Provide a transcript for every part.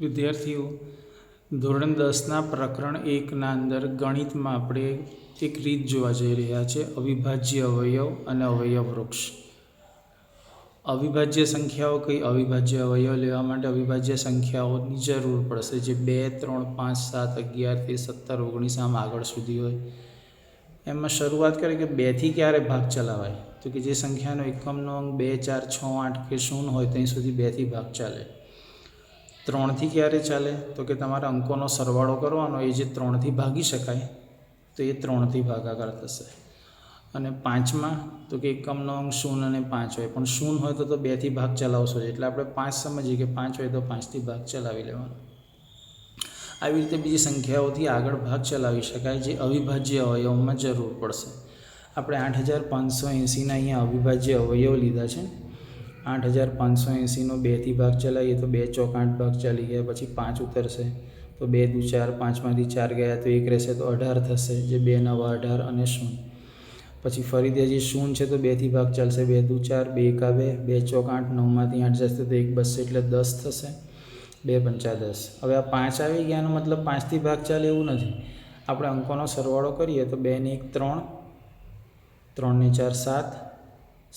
વિદ્યાર્થીઓ, ધોરણ દસના પ્રકરણ એકના અંદર ગણિતમાં આપણે એક રીત જોવા જઈ રહ્યા છે, અવિભાજ્ય અવયવ અને અવયવ વૃક્ષ. અવિભાજ્ય સંખ્યાઓ કઈ? અવિભાજ્ય અવયવ લેવા માટે અવિભાજ્ય સંખ્યાઓની જરૂર પડશે. જે બે, ત્રણ, પાંચ, સાત, અગિયાર, તેર, સત્તર, ઓગણીસ, આમ આગળ સુધી હોય. એમાં શરૂઆત કરીએ કે બેથી ક્યારે ભાગ ચલાવાય? તો કે જે સંખ્યાનો એકમનો અંક બે, ચાર, છ, આઠ કે શૂન્ય હોય, ત્યાં સુધી બેથી ભાગ ચાલે. ત્રણથી ક્યારે ચાલે? તો કે તમારે અંકોનો સરવાળો કરવાનો, એ જે ત્રણથી ભાગી શકાય, તો એ ત્રણથી ભાગાકાર થશે. અને પાંચમાં, તો કે એકમનો અંક શૂન્ય અને પાંચ હોય. પણ શૂન્ય હોય તો તો બેથી ભાગ ચલાવશો એટલે આપણે પાંચ સમજીએ કે પાંચ હોય તો પાંચથી ભાગ ચલાવી લેવાનો. આવી રીતે બીજી સંખ્યાઓથી આગળ ભાગ ચલાવી શકાય, જે અવિભાજ્ય અવયવમાં જરૂર પડશે. આપણે આઠ હજાર પાંચસો એંસીના અહીંયા અવિભાજ્ય અવયવ લીધા છે. આઠ હજાર પાંચસો એંસીનો બેથી ભાગ ચલાવીએ તો બે ચોક આઠ ભાગ ચાલી ગયા, પછી પાંચ ઉતરશે. તો બે દુ ચાર, પાંચમાંથી ચાર ગયા તો એક રહેશે તો અઢાર થશે, જે બે નવા અઢાર અને શૂન્ય. પછી ફરીથી હજી શૂન્ય છે તો બેથી ભાગ ચાલશે, બે દુ ચાર, બે એકા બે બે ચોક આઠ, નવમાંથી આઠ જશે તો એક બસશે એટલે દસ થશે, બે પંચા દસ. હવે આ પાંચ આવી ગયાનો મતલબ પાંચથી ભાગ ચાલે એવું નથી. આપણે અંકોનો સરવાળો કરીએ તો બે ને એક ત્રણ, ત્રણને ચાર સાત,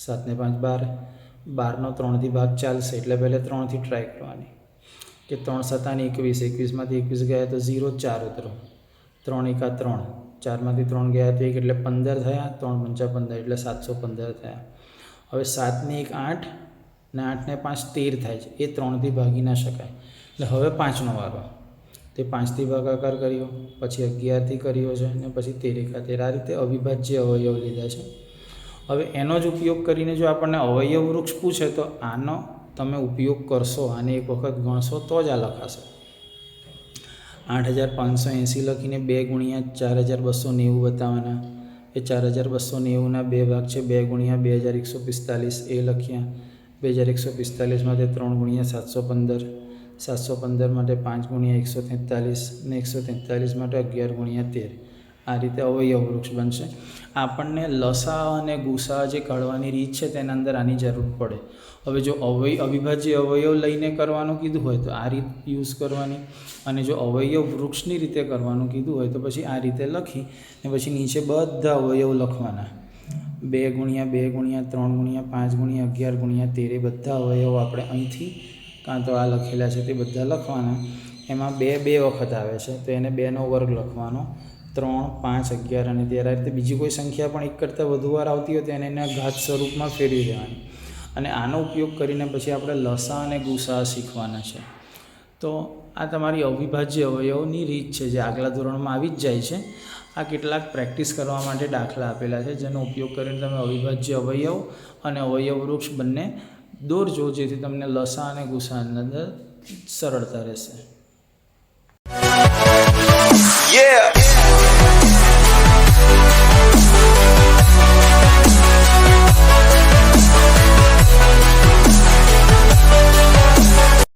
સાતને પાંચ બાર બારનો ત્રણથી ભાગ ચાલશે. એટલે પહેલાં ત્રણથી ટ્રાય કરવાની. કે ત્રણ સત્તાની એકવીસ. એકવીસમાંથી એકવીસ ગયા તો ઝીરો ચાર ઉતરો. ત્રણ એકા ત્રણ. ચારમાંથી ત્રણ ગયા તો એક એટલે પંદર થયા. ત્રણ પંચા પંદર એટલે સાતસો પંદર થયા. હવે સાતને એક આઠ ને આઠને પાંચ તેર થાય છે. એ ત્રણથી ભાગી ના શકાય. એટલે હવે પાંચનો વારો. તે પાંચથી ભાગાકાર કર્યો. પછી અગિયારથી કર્યો છે. ને પછી તેર એકા તેર. આ રીતે અવિભાજ્ય અવયવ લીધા છે. હવે એનો જ ઉપયોગ કરીને જો આપણને અવયવ વૃક્ષ પૂછે તો આનો તમે ઉપયોગ કરશો, આને એક વખત ગણશો તો જ આ લખાશે. આઠ હજાર પાંચસો એંસી લખીને બે ગુણ્યા ચાર હજાર બસો નેવું બતાવવાના. એ ચાર હજાર બસો નેવુંના બે ભાગ છે, બે ગુણ્યા બે હજાર એકસો પિસ્તાલીસ. એ લખ્યા. બે હજાર એકસો પિસ્તાલીસ માટે ત્રણ ગુણ્યા સાતસો પંદર. સાતસો પંદર માટે પાંચ ગુણ્યા એકસો તેતાલીસ ને એકસો તેતાલીસ માટે અગિયાર ગુણ્યા તેર. આ રીતે અવયવ વૃક્ષ બનશે. આપણને લસા અને ગુસા જે કાઢવાની રીત છે તેના અંદર આની જરૂર પડે. હવે જો અવય, અવિભાજ્ય અવયવ લઈને કરવાનું કીધું હોય તો આ રીત યુઝ કરવાની. અને જો અવયવ વૃક્ષની રીતે કરવાનું કીધું હોય તો પછી આ રીતે લખી ને પછી નીચે બધા અવયવ લખવાના. બે ગુણ્યા બે ગુણ્યા ત્રણ ગુણ્યા પાંચ ગુણ્યા અગિયાર ગુણ્યા તેર બધા અવયવ આપણે અહીંથી કાં તો આ લખેલા છે તે બધા લખવાના. એમાં બે બે વખત આવે છે તો એને બેનો વર્ગ લખવાનો. ત્રણ, પાંચ, અગિયાર અને તેર. આ રીતે બીજી કોઈ સંખ્યા પણ એક કરતાં વધુ વાર આવતી હોય તો એને એના ઘાત સ્વરૂપમાં ફેરવી દેવાની. અને આનો ઉપયોગ કરીને પછી આપણે લસા અને ગુસા શીખવાના છે. તો આ તમારી અવિભાજ્ય અવયવની રીત છે જે આગલા ધોરણમાં આવી જ જાય છે. આ કેટલાક પ્રેક્ટિસ કરવા માટે દાખલા આપેલા છે, જેનો ઉપયોગ કરીને તમે અવિભાજ્ય અવયવ અને અવયવ વૃક્ષ બંને દોરજો જેથી તમને લસા અને ગુસાની અંદર સરળતા રહેશે. Yeah.